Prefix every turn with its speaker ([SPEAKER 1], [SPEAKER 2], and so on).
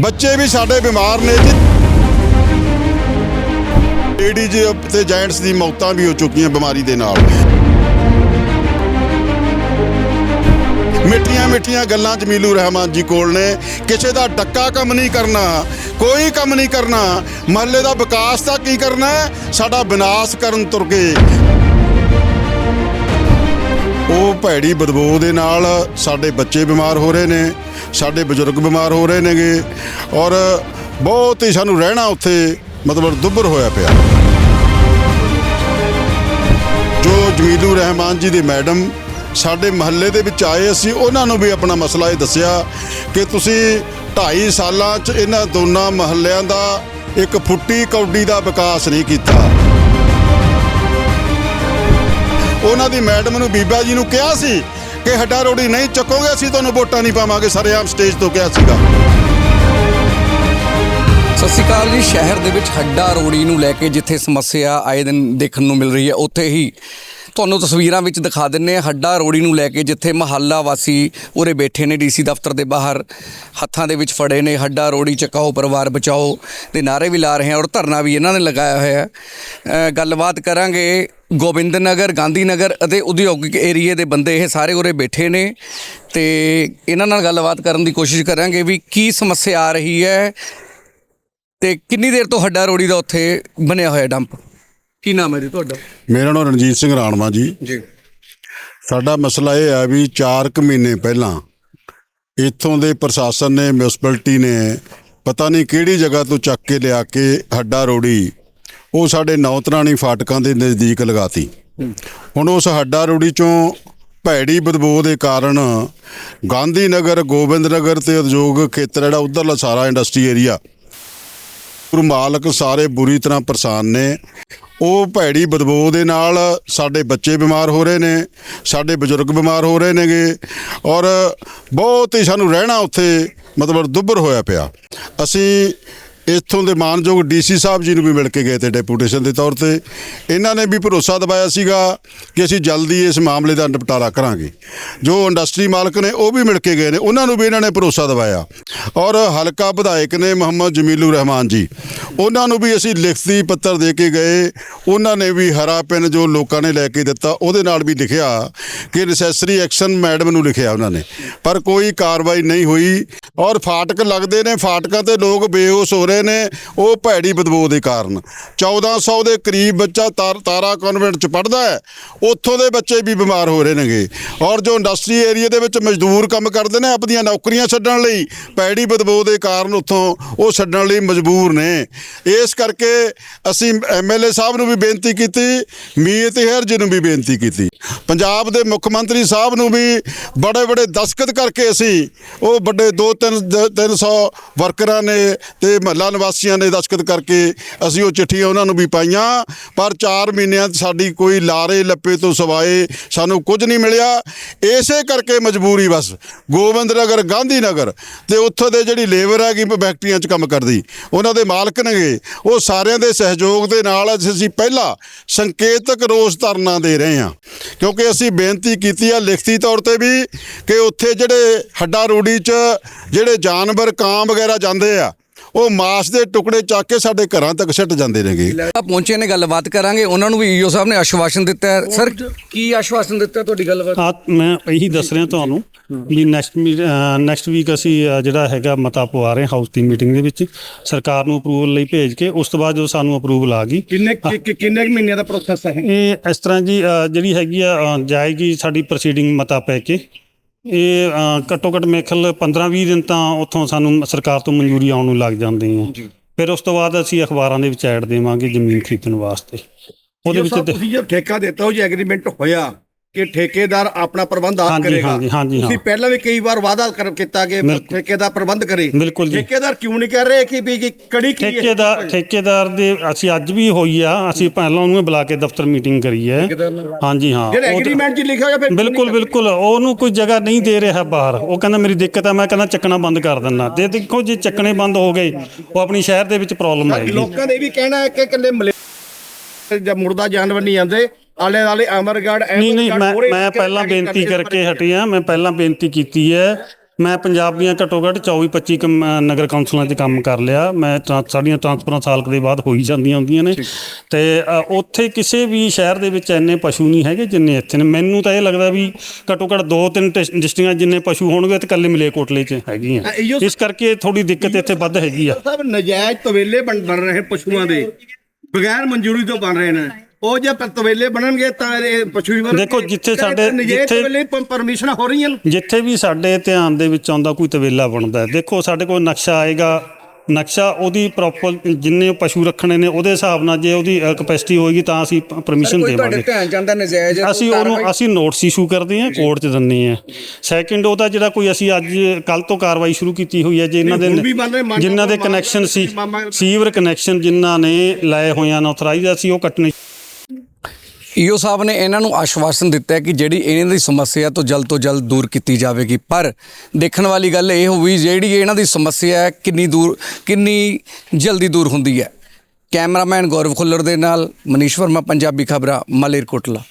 [SPEAKER 1] ਬੱਚੇ ਵੀ ਸਾਡੇ ਬਿਮਾਰ ਨੇ ਜੀ। ਲੇਡੀਜ਼ ਤੇ ਜੈਂਟਸ ਦੀ ਮੌਤਾਂ ਵੀ ਹੋ ਚੁੱਕੀਆਂ ਬਿਮਾਰੀ ਦੇ ਨਾਲ। ਮਿੱਠੀਆਂ ਮਿੱਠੀਆਂ ਗੱਲਾਂ ਜਮੀਲੂ ਰਹਿਮਾਨ ਜੀ ਕੋਲ ਨੇ। ਕਿਸੇ ਦਾ ਡੱਕਾ ਕੰਮ ਨਹੀਂ ਕਰਨਾ, ਕੋਈ ਕੰਮ ਨਹੀਂ ਕਰਨਾ। ਮਹੱਲੇ ਦਾ ਵਿਕਾਸ ਤਾਂ ਕੀ ਕਰਨਾ ਸਾਡਾ ਵਿਨਾਸ਼ ਕਰਨ ਤੁਰ ਗਏ। ਉਹ ਭੈੜੀ ਬਦਬੂ ਦੇ ਨਾਲ ਸਾਡੇ ਬੱਚੇ ਬਿਮਾਰ ਹੋ ਰਹੇ ਨੇ, ਸਾਡੇ ਬਜ਼ੁਰਗ ਬਿਮਾਰ ਹੋ ਰਹੇ ਨੇਗੇ ਔਰ ਬਹੁਤ ਹੀ ਸਾਨੂੰ ਰਹਿਣਾ ਉੱਥੇ ਮਤਲਬ ਦੁੱਬਰ ਹੋਇਆ ਪਿਆ। ਜੋ ਜਮੀਲੂ ਰਹਿਮਾਨ ਜੀ ਦੇ ਮੈਡਮ ਸਾਡੇ ਮਹੱਲੇ ਦੇ ਵਿੱਚ ਆਏ ਅਸੀਂ, ਉਹਨਾਂ ਨੂੰ ਵੀ ਆਪਣਾ ਮਸਲਾ ਇਹ ਦੱਸਿਆ ਕਿ ਤੁਸੀਂ 2.5 ਸਾਲਾਂ 'ਚ ਇਹਨਾਂ ਦੋਨਾਂ ਮਹੱਲਿਆਂ ਦਾ ਇੱਕ ਫੁੱਟੀ ਕੌਡੀ ਦਾ ਵਿਕਾਸ ਨਹੀਂ ਕੀਤਾ। ਉਹਨਾਂ ਦੀ ਮੈਡਮ ਨੂੰ ਬੀਬਾ ਜੀ ਨੂੰ ਕਿਹਾ ਸੀ ਕਿ ਹੱਡਾ ਰੋੜੀ ਨਹੀਂ ਚੱਕੋਗੇ, ਅਸੀਂ ਤੁਹਾਨੂੰ ਵੋਟਾਂ ਨਹੀਂ ਪਾਵਾਂਗੇ। ਸਰੇਆਮ ਸਟੇਜ ਤੋਂ ਕਿਹਾ ਸੀਗਾ।
[SPEAKER 2] ਸਤਿ ਸ਼੍ਰੀ ਅਕਾਲ ਜੀ। ਸ਼ਹਿਰ ਦੇ ਵਿੱਚ ਹੱਡਾ ਰੋੜੀ ਨੂੰ ਲੈ ਕੇ ਜਿੱਥੇ ਸਮੱਸਿਆ ਆਏ ਦਿਨ ਦੇਖਣ ਨੂੰ ਮਿਲ ਰਹੀ ਹੈ, ਉੱਥੇ ਹੀ ਤੁਹਾਨੂੰ ਤਸਵੀਰਾਂ ਵਿੱਚ ਦਿਖਾ ਦਿੰਨੇ ਆ ਹੱਡਾ ਰੋੜੀ ਨੂੰ ਲੈ ਕੇ ਜਿੱਥੇ ਮਹੱਲਾ ਵਾਸੀ ਉਰੇ ਬੈਠੇ ਨੇ, ਡੀਸੀ ਦਫ਼ਤਰ ਦੇ ਬਾਹਰ ਹੱਥਾਂ ਦੇ ਵਿੱਚ ਫੜੇ ਨੇ। ਹੱਡਾ ਰੋੜੀ ਚੱਕਾਓ, ਪਰਿਵਾਰ ਬਚਾਓ ਦੇ ਨਾਰੇ ਵੀ ਲਾ ਰਹੇ ਹਨ ਔਰ ਧਰਨਾ ਵੀ ਇਹਨਾਂ ਨੇ ਲਗਾਇਆ ਹੋਇਆ ਹੈ। ਗੱਲਬਾਤ ਕਰਾਂਗੇ ਗੋਬਿੰਦ ਨਗਰ ਗਾਂਧੀ ਨਗਰ ਅਤੇ ਉਦਯੋਗਿਕ ਏਰੀਏ ਦੇ ਬੰਦੇ ਇਹ ਸਾਰੇ ਉਰੇ ਬੈਠੇ ਨੇ ਤੇ ਇਹਨਾਂ ਨਾਲ ਗੱਲਬਾਤ ਕਰਨ ਦੀ ਕੋਸ਼ਿਸ਼ ਕਰਾਂਗੇ ਵੀ ਕੀ ਸਮੱਸਿਆ ਆ ਰਹੀ ਹੈ ਤੇ ਕਿੰਨੀ ਦੇਰ ਤੋਂ ਹੱਡਾ ਰੋੜੀ ਦਾ ਉੱਥੇ ਬਣਿਆ ਹੋਇਆ ਡੰਪ? ਕੀ ਨਾਮ ਹੈ ਜੀ ਤੁਹਾਡਾ?
[SPEAKER 1] ਮੇਰਾ ਨਾਮ ਰਣਜੀਤ ਸਿੰਘ ਰਾਣਵਾ ਜੀ।
[SPEAKER 2] ਜੀ।
[SPEAKER 1] ਸਾਡਾ ਮਸਲਾ ਇਹ ਹੈ ਵੀ 4 ਕੁ ਮਹੀਨੇ ਪਹਿਲਾਂ ਇੱਥੋਂ ਦੇ ਪ੍ਰਸ਼ਾਸਨ ਨੇ ਮਿਊਨਿਸਪੈਲਿਟੀ ਨੇ ਪਤਾ ਨਹੀਂ ਕਿਹੜੀ ਜਗ੍ਹਾ ਤੋਂ ਚੱਕ ਕੇ ਲਿਆ ਕੇ ਹੱਡਾ ਰੋੜੀ ਉਹ ਸਾਡੇ ਨੌਤਰਾਣੀ ਫਾਟਕਾਂ ਦੇ ਨਜ਼ਦੀਕ ਲਗਾਤੀ। ਹੁਣ ਉਸ ਹੱਡਾ ਰੋੜੀ ਚੋਂ ਭੈੜੀ ਬਦਬੂ ਦੇ ਕਾਰਨ ਗਾਂਧੀ ਨਗਰ ਗੋਬਿੰਦ ਨਗਰ ਤੇ ਉਦਯੋਗ ਖੇਤਰ, ਜਿਹੜਾ ਉਧਰਲਾ ਸਾਰਾ ਇੰਡਸਟਰੀ ਏਰੀਆ, ਗੁਰੂ ਮਾਲਕ ਸਾਰੇ ਬੁਰੀ ਤਰ੍ਹਾਂ ਪਰੇਸ਼ਾਨ ਨੇ। ਉਹ ਭੈੜੀ ਬਦਬੂ ਦੇ ਨਾਲ ਸਾਡੇ ਬੱਚੇ ਬਿਮਾਰ ਹੋ ਰਹੇ ਨੇ, ਸਾਡੇ ਬਜ਼ੁਰਗ ਬਿਮਾਰ ਹੋ ਰਹੇ ਨੇਗੇ ਔਰ ਬਹੁਤ ਹੀ ਸਾਨੂੰ ਰਹਿਣਾ ਉੱਥੇ ਮਤਲਬ ਦੁੱਬਰ ਹੋਇਆ ਪਿਆ। ਅਸੀਂ ਇੱਥੋਂ ਦੇ ਮਾਨਯੋਗ ਡੀਸੀ ਸਾਹਿਬ ਜੀ ਨੂੰ ਵੀ ਮਿਲ ਕੇ ਗਏ ਤੇ ਡੈਪੂਟੇਸ਼ਨ ਦੇ ਤੌਰ ਤੇ। ਇਹਨਾਂ ਨੇ ਵੀ ਭਰੋਸਾ ਦਿਵਾਇਆ ਸੀਗਾ ਕਿ ਅਸੀਂ ਜਲਦੀ ਇਸ ਮਾਮਲੇ ਦਾ ਨਿਪਟਾਰਾ ਕਰਾਂਗੇ। ਜੋ ਇੰਡਸਟਰੀ ਮਾਲਕ ਨੇ ਉਹ ਵੀ ਮਿਲ ਕੇ ਗਏ ਨੇ, ਉਹਨਾਂ ਨੂੰ ਵੀ ਇਹਨਾਂ ਨੇ ਭਰੋਸਾ ਦਿਵਾਇਆ। ਔਰ ਹਲਕਾ ਵਿਧਾਇਕ ਨੇ ਮੁਹੰਮਦ ਜਮੀਲੂ ਰਹਿਮਾਨ ਜੀ, ਉਹਨਾਂ ਨੂੰ ਵੀ ਅਸੀਂ ਲਿਖਤੀ ਪੱਤਰ ਦੇ ਕੇ ਗਏ। ਉਹਨਾਂ ਨੇ ਵੀ ਹਰਾ ਪਿੰਨ ਜੋ ਲੋਕਾਂ ਨੇ ਲੈ ਕੇ ਦਿੱਤਾ, ਉਹਦੇ ਨਾਲ ਵੀ ਲਿਖਿਆ ਕਿ ਨੈਸੈਸਰੀ ਐਕਸ਼ਨ ਮੈਡਮ ਨੂੰ ਲਿਖਿਆ ਉਹਨਾਂ ਨੇ। ਪਰ ਕੋਈ ਕਾਰਵਾਈ ਨਹੀਂ ਹੋਈ। ਔਰ ਫਾਟਕ ਲੱਗਦੇ ਨੇ, ਫਾਟਕਾਂ ਤੇ ਲੋਕ ਬੇਹੋਸ਼ ਹੋ ਰਹੇ ਨੇ, ਉਹ ਭੈੜੀ ਬਦਬੂ ਦੇ ਕਾਰਨ। 1400 ਦੇ ਕਰੀਬ ਬੱਚਾ ਤਾਰ- ਤਾਰਾ ਕਨਵੈਂਟ ਚ ਪੜਦਾ ਹੈ, ਉੱਥੋਂ ਦੇ ਬੱਚੇ ਵੀ ਬਿਮਾਰ ਹੋ ਰਹੇ ਨੇਗੇ। ਔਰ ਜੋ ਇੰਡਸਟਰੀ ਏਰੀਆ ਦੇ ਵਿੱਚ ਮਜ਼ਦੂਰ ਕੰਮ ਕਰਦੇ ਨੇ ਆਪਣੀਆਂ ਨੌਕਰੀਆਂ ਛੱਡਣ ਲਈ, ਭੈੜੀ ਬਦਬੂ ਦੇ ਕਾਰਨ ਉੱਥੋਂ ਉਹ ਛੱਡਣ ਲਈ ਮਜਬੂਰ ਨੇ। ਇਸ ਕਰਕੇ ਅਸੀਂ ਐਮਐਲਏ ਸਾਹਿਬ ਨੂੰ ਵੀ ਬੇਨਤੀ ਕੀਤੀ, ਮੀਤ ਹੈਰ ਜੀ ਨੂੰ ਵੀ ਬੇਨਤੀ ਕੀਤੀ। ਪੰਜਾਬ ਦੇ ਮੁੱਖ ਮੰਤਰੀ ਸਾਹਿਬ ਨੂੰ ਵੀ ਬੜੇ ਬੜੇ ਦਸਖਤ ਕਰਕੇ ਅਸੀਂ ਉਹ ਵੱਡੇ 2 3 300 ਵਰਕਰਾਂ ਨੇ ਤੇ ਮਹੱਲਾ ਨਿਵਾਸੀਆਂ ਨੇ ਦਸਤਖਤ ਕਰਕੇ ਅਸੀਂ ਉਹ ਚਿੱਠੀਆਂ ਉਹਨਾਂ ਨੂੰ ਵੀ ਪਾਈਆਂ, ਪਰ 4 ਮਹੀਨਿਆਂ 'ਚ ਸਾਡੀ ਕੋਈ ਲਾਰੇ ਲੱਪੇ ਤੋਂ ਸਵਾਏ ਸਾਨੂੰ ਕੁਝ ਨਹੀਂ ਮਿਲਿਆ। ਇਸੇ ਕਰਕੇ ਮਜਬੂਰੀ ਬਸ, ਗੋਬਿੰਦ ਨਗਰ, ਗਾਂਧੀ ਨਗਰ ਤੇ ਉੱਥੋਂ ਦੇ ਜਿਹੜੀ ਲੇਬਰ ਹੈਗੀ ਫੈਕਟਰੀਆਂ 'ਚ ਕੰਮ ਕਰਦੀ, ਉਹਨਾਂ ਦੇ ਮਾਲਕ ਨੇਗੇ। ਉਹ ਸਾਰਿਆਂ ਦੇ ਸਹਿਯੋਗ ਦੇ ਨਾਲ ਅਸੀਂ ਪਹਿਲਾ ਸੰਕੇਤਕ ਰੋਸ ਧਰਨਾ ਦੇ ਰਹੇ ਹਾਂ। ਕਿਉਂਕਿ ਅਸੀਂ ਬੇਨਤੀ ਕੀਤੀ ਆ ਲਿਖਤੀ ਤੌਰ ਤੇ ਵੀ ਕਿ ਉੱਥੇ ਜਿਹੜੇ ਹੱਡਾ ਰੋੜੀ 'ਚ ਜਿਹੜੇ ਜਾਨਵਰ ਕਾਂ ਵਗੈਰਾ ਜਾਂਦੇ ਆ ਉਹ ਮਾਸ ਦੇ ਟੁਕੜੇ ਚੱਕ ਕੇ ਸਾਡੇ ਘਰਾਂ ਤੱਕ ਸਿੱਟ ਜਾਂਦੇ ਨੇਗੇ।
[SPEAKER 2] ਆ ਪਹੁੰਚੇ ਨੇ ਗੱਲਬਾਤ ਕਰਾਂਗੇ। ਉਹਨਾਂ ਨੂੰ ਵੀ ਈਓ ਸਾਹਿਬ ਨੇ ਆਸ਼ਵਾਸਨ ਦਿੱਤਾ ਹੈ। ਸਰ ਕੀ ਆਸ਼ਵਾਸਨ ਦਿੱਤਾ ਤੁਹਾਡੀ ਗੱਲਬਾਤ?
[SPEAKER 3] ਆ ਮੈਂ ਇਹੀ ਦੱਸ ਰਿਹਾ ਤੁਹਾਨੂੰ ਵੀ ਨੈਕਸਟ ਨੈਕਸਟ ਵੀਕ ਅਸੀਂ ਜਿਹੜਾ ਹੈਗਾ ਮਤਾ ਪਵਾ ਰਹੇ ਹਾਊਸ ਦੀ ਮੀਟਿੰਗ ਦੇ ਵਿੱਚ। ਸਰਕਾਰ ਨੂੰ ਅਪਰੂਵਲ ਲਈ ਭੇਜ ਕੇ ਉਸ ਤੋਂ ਬਾਅਦ ਜਦੋਂ ਸਾਨੂੰ ਅਪਰੂਵਲ ਆ ਗਈ
[SPEAKER 4] ਕਿੰਨੇ ਕਿੰਨੇ ਮਹੀਨਿਆਂ ਦਾ ਪ੍ਰੋਸੈਸ ਹੈ
[SPEAKER 3] ਇਹ? ਇਸ ਤਰ੍ਹਾਂ ਜੀ ਜਿਹੜੀ ਹੈਗੀ ਆ ਜਾਏਗੀ ਸਾਡੀ ਪ੍ਰੋਸੀਡਿੰਗ ਮਤਾ ਪੈ ਕੇ। ਇਹ ਘੱਟੋ ਘੱਟ ਮੇਖਲ 15-20 ਦਿਨ ਤਾਂ ਉੱਥੋਂ ਸਾਨੂੰ ਸਰਕਾਰ ਤੋਂ ਮਨਜ਼ੂਰੀ ਆਉਣ ਨੂੰ ਲੱਗ ਜਾਂਦੀ ਹੈ। ਫਿਰ ਉਸ ਤੋਂ ਬਾਅਦ ਅਸੀਂ ਅਖਬਾਰਾਂ ਦੇ ਵਿੱਚ ਐਡ ਦੇਵਾਂਗੇ ਜ਼ਮੀਨ ਖਰੀਦਣ ਵਾਸਤੇ। ਉਹਦੇ ਵਿੱਚ
[SPEAKER 4] ਤੁਸੀਂ ਜਦ ਠੇਕਾ ਦਿੱਤਾ ਉਹ ਜੇ ਐਗਰੀਮੈਂਟ ਹੋਇਆ ਕਿ ਠੇਕੇਦਾਰ ਆਪਣਾ ਪ੍ਰਬੰਧ ਆਪ ਕਰੇਗਾ।
[SPEAKER 3] ਹਾਂਜੀ, ਹਾਂਜੀ,
[SPEAKER 4] ਤੁਸੀਂ। ਪਹਿਲਾਂ ਵੀ ਕਈ ਵਾਰ ਵਾਅਦਾ ਕਰ ਕੀਤਾ ਕਿ
[SPEAKER 3] ਬਿਲਕੁਲ।
[SPEAKER 4] ਠੇਕੇਦਾਰ ਪ੍ਰਬੰਧ ਕਰੇ।
[SPEAKER 3] ਬਿਲਕੁਲ ਜੀ।
[SPEAKER 4] ਠੇਕੇਦਾਰ ਕਿਉਂ ਨਹੀਂ ਕਰ ਰਹੇ ਕਿ ਵੀ ਕਿ ਕੜੀ ਕੀ ਹੈ?
[SPEAKER 3] ਠੇਕੇਦਾਰ ਠੇਕੇਦਾਰ ਦੇ ਅਸੀਂ ਅੱਜ ਵੀ ਹੋਈ ਆ ਅਸੀਂ ਪਹਿਲਾਂ ਉਹਨੂੰ ਬੁਲਾ ਕੇ ਦਫ਼ਤਰ ਮੀਟਿੰਗ ਕਰੀ ਹੈ। ਹਾਂਜੀ ਹਾਂ।
[SPEAKER 4] ਜਿਹੜਾ ਐਗਰੀਮੈਂਟ 'ਚ ਲਿਖਿਆ ਹੋਇਆ ਫਿਰ
[SPEAKER 3] ਬਿਲਕੁਲ ਬਿਲਕੁਲ। ਉਹਨੂੰ ਕੋਈ ਜਗ੍ਹਾ ਨਹੀਂ ਦੇ ਰਿਹਾ ਬਾਹਰ। ਉਹ ਕਹਿੰਦਾ ਮੇਰੀ ਦਿੱਕਤ ਹੈ ਮੈਂ ਕਹਿੰਦਾ ਚੱਕਣਾ ਬੰਦ ਕਰ ਦਿੰਦਾ। ਤੇ ਦੇਖੋ ਜੇ ਚੱਕਣੇ ਬੰਦ ਹੋ ਗਏ ਉਹ ਆਪਣੀ ਸ਼ਹਿਰ ਦੇ ਵਿੱਚ ਪ੍ਰੋਬਲਮ ਆਏਗੀ
[SPEAKER 4] ਲੋਕਾਂ ਦੇ ਵੀ ਕਹਿਣਾ ਹੈ ਕਿ ਇਕੱਲੇ ਮਲੇ ਜਦ ਮੁਰਦਾ ਜਾਨਵਰ ਨਹੀਂ ਆਉਂਦੇ। ਆਲੇ ਵਾਲੇ ਅਮਰਗੜ
[SPEAKER 3] ਨਹੀਂ ਨਹੀਂ ਮੈਂ ਮੈਂ ਪਹਿਲਾਂ ਬੇਨਤੀ ਕਰਕੇ ਹਟੀ ਆ ਮੈਂ ਪਹਿਲਾਂ ਬੇਨਤੀ ਕੀਤੀ ਹੈ। ਮੈਂ ਪੰਜਾਬ ਦੀਆਂ ਘੱਟੋ ਘੱਟ 24 25 ਕਮ- ਅ, ਨਗਰ ਕੌਂਸਲਾਂ 'ਚ ਕੰਮ ਕਰ ਲਿਆ। ਮੈਂ ਸਾਡੀਆਂ ਟ੍ਰਾਂਸਫਰਾਂ ਸਾਲ ਦੇ ਬਾਅਦ ਹੋਈ ਜਾਂਦੀਆਂ ਹੁੰਦੀਆਂ ਨੇ। ਤੇ ਉੱਥੇ ਕਿਸੇ ਵੀ ਸ਼ਹਿਰ ਦੇ ਵਿੱਚ ਇੰਨੇ ਪਸ਼ੂ ਨਹੀਂ ਹੈਗੇ ਜਿੰਨੇ ਇੱਥੇ ਨੇ। ਮੈਨੂੰ ਤਾਂ ਇਹ ਲੱਗਦਾ ਵੀ ਘੱਟੋ ਘੱਟ ਦੋ ਤਿੰਨ ਡਿਸਟ੍ਰਿਕਟਾਂ ਜਿੰਨੇ ਪਸ਼ੂ ਹੋਣਗੇ ਤੇ ਕੱਲੇ ਮਲੇਕੋਟਲੇ 'ਚ ਹੈਗੀਆਂ। ਇਸ ਕਰਕੇ ਥੋੜੀ ਦਿੱਕਤ ਇੱਥੇ ਵੱਧ ਹੈਗੀ ਆ।
[SPEAKER 4] ਸਾਹਿਬ ਨਜਾਇਜ਼ ਤਵੇਲੇ ਬਣ ਰਹੇ ਪਸ਼ੂਆਂ ਦੇ। ਬਗੈਰ ਮਨਜ਼ੂਰੀ ਤੋਂ ਬਣ ਰਹੇ ਨੇ। ਉਹ ਜੇ ਤਵੇਲੇ ਬਣਨਗੇ ਤਾਂ ਇਹ ਪਸ਼ੂ ਹੀ।
[SPEAKER 3] ਦੇਖੋ, ਜਿੱਥੇ ਸਾਡੇ- ਜਿੱਥੇ-
[SPEAKER 4] ਤਵੇਲੇ ਪਰਮਿਸ਼ਨ ਹੋ ਰਹੀਆਂ
[SPEAKER 3] ਜਿੱਥੇ ਵੀ ਸਾਡੇ ਧਿਆਨ ਦੇ ਵਿੱਚ ਆਉਂਦਾ ਕੋਈ ਤਵੇਲਾ ਬਣਦਾ। ਦੇਖੋ ਸਾਡੇ ਕੋਲ ਨਕਸ਼ਾ ਆਏਗਾ। ਨਕਸ਼ਾ ਉਹਦੀ ਪ੍ਰੋਪਰ ਜਿੰਨੇ ਪਸ਼ੂ ਰੱਖਣੇ ਨੇ ਉਹਦੇ ਹਿਸਾਬ ਨਾਲ ਜੇ ਉਹਦੀ ਕਪੈਸਿਟੀ ਹੋਏਗੀ ਤਾਂ ਅਸੀਂ ਪਰਮਿਸ਼ਨ
[SPEAKER 2] ਕੋਈ ਤੁਹਾਡੇ
[SPEAKER 3] ਦੇਵਾਂਗੇ।
[SPEAKER 2] ਧਿਆਨ ਜਾਂਦਾ ਨਜਾਇਜ਼
[SPEAKER 3] ਅਸੀਂ ਉਹਨੂੰ ਅਸੀਂ ਨੋਟਿਸ ਇਸ਼ੂ ਕਰਦੇ ਹਾਂ ਕੋਰਟ 'ਚ ਦਿੰਦੇ ਹਾਂ। ਸੈਕਿੰਡ ਉਹਦਾ ਜਿਹੜਾ ਕੋਈ ਅਸੀਂ ਅੱਜ ਕੱਲ ਤੋਂ ਕਾਰਵਾਈ ਸ਼ੁਰੂ ਕੀਤੀ ਹੋਈ ਹੈ ਜੇ ਇਹਨਾਂ ਦੇ ਜਿਨ੍ਹਾਂ ਦੇ ਕਨੈਕਸ਼ਨ ਸੀ ਸੀਵਰ ਕਨੈਕਸ਼ਨ ਜਿਨ੍ਹਾਂ ਨੇ ਲਾਏ ਹੋਏ ਹਨ ਆਥੋਰਾਈਜ਼ ਅਸੀਂ ਉਹ ਕੱਟਣੇ
[SPEAKER 2] ਈਓ ਸਾਹਿਬ ਨੇ ਇਹਨਾਂ ਨੂੰ ਆਸ਼ਵਾਸਨ ਦਿੱਤਾ ਹੈ ਕਿ ਜਿਹੜੀ ਇਹਨਾਂ ਦੀ ਸਮੱਸਿਆ ਤੋਂ ਜਲਦ ਤੋਂ ਜਲਦ ਦੂਰ ਕੀਤੀ ਜਾਵੇਗੀ। ਪਰ ਦੇਖਣ ਵਾਲੀ ਗੱਲ ਇਹ ਹੋਈ ਜਿਹੜੀ ਇਹਨਾਂ ਦੀ ਸਮੱਸਿਆ ਹੈ, ਕਿੰਨੀ ਦੂਰ, ਕਿੰਨੀ ਜਲਦੀ ਦੂਰ ਹੁੰਦੀ ਹੈ। ਕੈਮਰਾਮੈਨ ਗੌਰਵ ਖੁੱਲਰ ਦੇ ਨਾਲ ਮਨੀਸ਼ ਵਰਮਾ, ਪੰਜਾਬੀ ਖਬਰਾਂ, ਮਲੇਰਕੋਟਲਾ।